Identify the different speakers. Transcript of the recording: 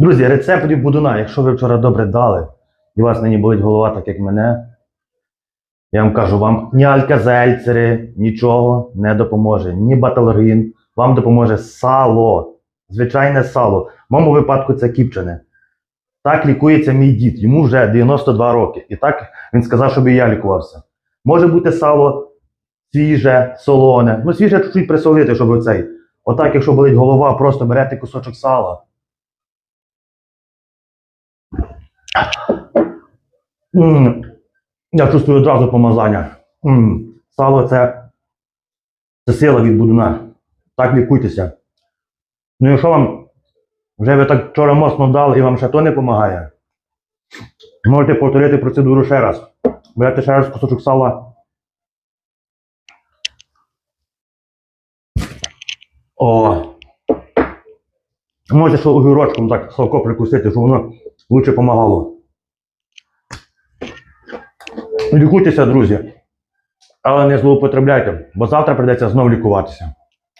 Speaker 1: Друзі, рецепт від будуна. Якщо ви вчора добре дали, і у вас нині болить голова, так як мене, я вам кажу, вам ні альказельцери, нічого не допоможе, ні баталоргін. Вам допоможе сало. Звичайне сало. В моєму випадку це кіпчене. Так лікується мій дід. Йому вже 92 роки. І так він сказав, щоб і я лікувався. Може бути сало свіже, солоне. Ну, свіже чуть-чуть присолити, щоб оцей. Отак, якщо болить голова, просто берете кусочок сала. Я чувствую одразу помазання. Сало це, це сила від будуна. Так лікуйтеся. Ну, якщо вам вже ви так вчора моцно дали і вам ще то не допомагає, можете повторити процедуру ще раз. Берете ще раз кусочок сала. О. Можете огірочком так салко прикусити, щоб воно краще допомагало. Лікуйтеся, друзі. Але не злоупотребляйте, бо завтра прийдеться знову лікуватися.